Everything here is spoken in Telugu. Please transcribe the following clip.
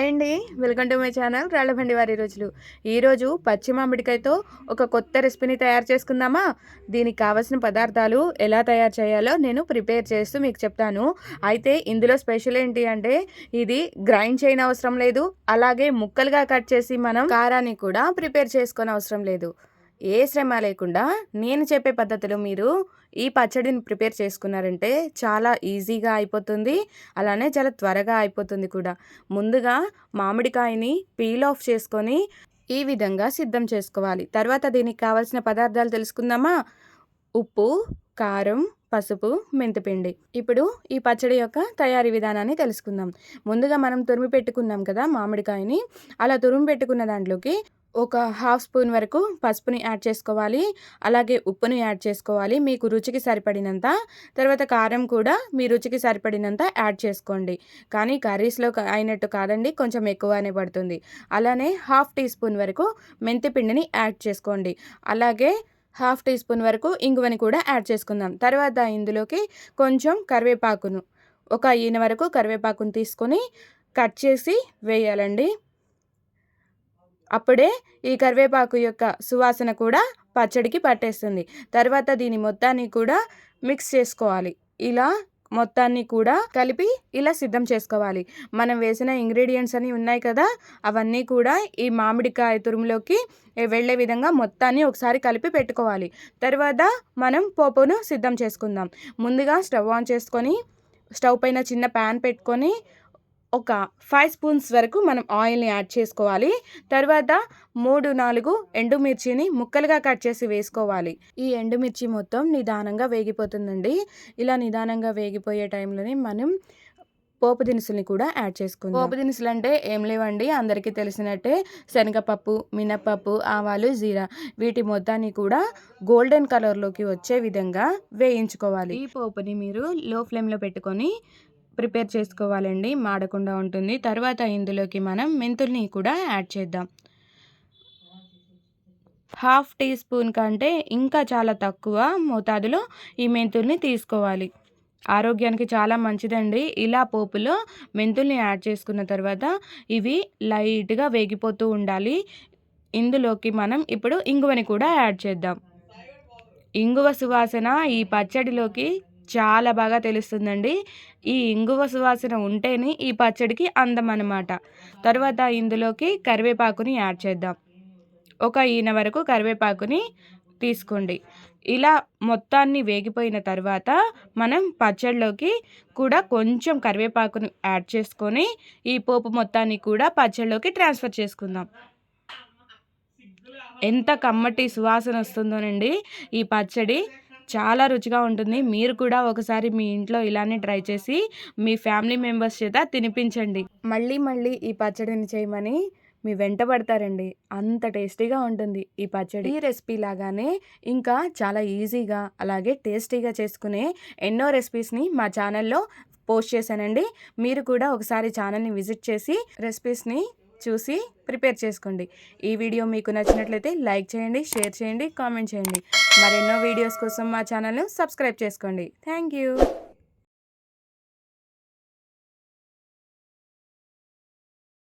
హాయ్ అండి. Welcome to my channel Rallabandi వారి రోజులు. ఈరోజు పచ్చి మామిడికాయతో ఒక కొత్త రెసిపీని తయారు చేసుకుందామా? దీనికి కావాల్సిన పదార్థాలు ఎలా తయారు చేయాలో నేను ప్రిపేర్ చేస్తూ మీకు చెప్తాను. అయితే ఇందులో స్పెషల్ ఏంటి అంటే ఇది గ్రైండ్ చేయని అవసరం లేదు. అలాగే ముక్కలుగా కట్ చేసి మనం కారాన్ని కూడా ప్రిపేర్ చేసుకొని అవసరం లేదు. ఏ శ్రమ లేకుండా నేను చెప్పే పద్ధతిలో మీరు ఈ పచ్చడిని ప్రిపేర్ చేసుకున్నారంటే చాలా ఈజీగా అయిపోతుంది. అలానే చాలా త్వరగా అయిపోతుంది కూడా. ముందుగా మామిడికాయని పీల్ ఆఫ్ చేసుకొని ఈ విధంగా సిద్ధం చేసుకోవాలి. తర్వాత దీనికి కావాల్సిన పదార్థాలు తెలుసుకుందామా? ఉప్పు కారం పసుపు మెంతిపిండి. ఇప్పుడు ఈ పచ్చడి యొక్క తయారీ విధానాన్ని తెలుసుకుందాం. ముందుగా మనం తురిమి పెట్టుకున్నాం కదా మామిడికాయని. అలా తురిమి పెట్టుకున్న దాంట్లోకి ఒక హాఫ్ స్పూన్ వరకు పసుపుని యాడ్ చేసుకోవాలి. అలాగే ఉప్పుని యాడ్ చేసుకోవాలి. మీకు రుచికి సరిపడినంత. తర్వాత కారం కూడా మీ రుచికి సరిపడినంత యాడ్ చేసుకోండి. కానీ కర్రీస్లో అయినట్టు కాదండి. కొంచెం ఎక్కువనే పడుతుంది. అలానే హాఫ్ టీ స్పూన్ వరకు మెంతి పిండిని యాడ్ చేసుకోండి. అలాగే హాఫ్ టీ స్పూన్ వరకు ఇంగువని కూడా యాడ్ చేసుకుందాం. తర్వాత ఇందులోకి కొంచెం కరివేపాకును ఒక ఈయన వరకు కరివేపాకును తీసుకొని కట్ చేసి వేయాలండి. అప్పుడే ఈ కరివేపాకు యొక్క సువాసన కూడా పచ్చడికి పట్టేస్తుంది. తర్వాత దీని మొత్తాన్ని కూడా మిక్స్ చేసుకోవాలి. ఇలా మొత్తాన్ని కూడా కలిపి ఇలా సిద్ధం చేసుకోవాలి. మనం వేసిన ఇంగ్రీడియంట్స్ అన్నీ ఉన్నాయి కదా అవన్నీ కూడా ఈ మామిడికాయ తురుములోకి వెళ్ళే విధంగా మొత్తాన్ని ఒకసారి కలిపి పెట్టుకోవాలి. తర్వాత మనం పోపును సిద్ధం చేసుకుందాం. ముందుగా స్టవ్ ఆన్ చేసుకొని స్టవ్ పైన చిన్న ప్యాన్ పెట్టుకొని ఒక ఫైవ్ స్పూన్స్ వరకు మనం ఆయిల్ని యాడ్ చేసుకోవాలి. తర్వాత మూడు నాలుగు ఎండుమిర్చిని ముక్కలుగా కట్ చేసి వేసుకోవాలి. ఈ ఎండుమిర్చి మొత్తం నిదానంగా వేగిపోతుందండి. ఇలా నిదానంగా వేగిపోయే టైంలోనే మనం పోపు దినుసుల్ని కూడా యాడ్ చేసుకుందాం. పోపు దినుసులు అంటే ఏం లేవండి. అందరికీ తెలిసినట్టే శనగపప్పు మినప్పప్పు ఆవాలు జీరా వీటి మొత్తాన్ని కూడా గోల్డెన్ కలర్లోకి వచ్చే విధంగా వేయించుకోవాలి. ఈ పోపుని మీరు లో ఫ్లేమ్లో పెట్టుకొని ప్రిపేర్ చేసుకోవాలండి మాడకుండా ఉంటుంది. తర్వాత ఇందులోకి మనం మెంతుల్ని కూడా యాడ్ చేద్దాం. హాఫ్ టీ స్పూన్ కంటే ఇంకా చాలా తక్కువ మోతాదులో ఈ మెంతుల్ని తీసుకోవాలి. ఆరోగ్యానికి చాలా మంచిదండి. ఇలా పోపులో మెంతుల్ని యాడ్ చేసుకున్న తర్వాత ఇవి లైట్గా వేగిపోతూ ఉండాలి. ఇందులోకి మనం ఇప్పుడు ఇంగువని కూడా యాడ్ చేద్దాం. ఇంగువ సువాసన ఈ పచ్చడిలోకి చాలా బాగా తెలుస్తుందండి. ఈ ఇంగువ సువాసన ఉంటేనే ఈ పచ్చడికి అందం అనమాట తర్వాత ఇందులోకి కరివేపాకుని యాడ్ చేద్దాం. ఒక ఈయన వరకు కరివేపాకుని తీసుకోండి. ఇలా మొత్తాన్ని వేగిపోయిన తర్వాత మనం పచ్చడిలోకి కూడా కొంచెం కరివేపాకును యాడ్ చేసుకొని ఈ పోపు మొత్తాన్ని కూడా పచ్చడిలోకి ట్రాన్స్ఫర్ చేసుకుందాం. ఎంత కమ్మటి సువాసన వస్తుందోనండి ఈ పచ్చడి. చాలా రుచిగా ఉంటుంది. మీరు కూడా ఒకసారి మీ ఇంట్లో ఇలానే ట్రై చేసి మీ ఫ్యామిలీ మెంబర్స్ చేత తినిపించండి. మళ్ళీ మళ్ళీ ఈ పచ్చడిని చేయమని మీ వెంట పడతారండి. అంత టేస్టీగా ఉంటుంది ఈ పచ్చడి. ఈ రెసిపీ లాగానే ఇంకా చాలా ఈజీగా అలాగే టేస్టీగా చేసుకునే ఎన్నో రెసిపీస్ని మా ఛానల్లో పోస్ట్ చేశానండి. మీరు కూడా ఒకసారి ఛానల్ని విజిట్ చేసి రెసిపీస్ని చూసి ప్రిపేర్ చేసుకోండి. ఈ వీడియో మీకు నచ్చినట్లయితే లైక్ చేయండి షేర్ చేయండి కామెంట్ చేయండి. మరెన్నో వీడియోస్ కోసం మా ఛానల్ను సబ్స్క్రైబ్ చేసుకోండి. Thank you.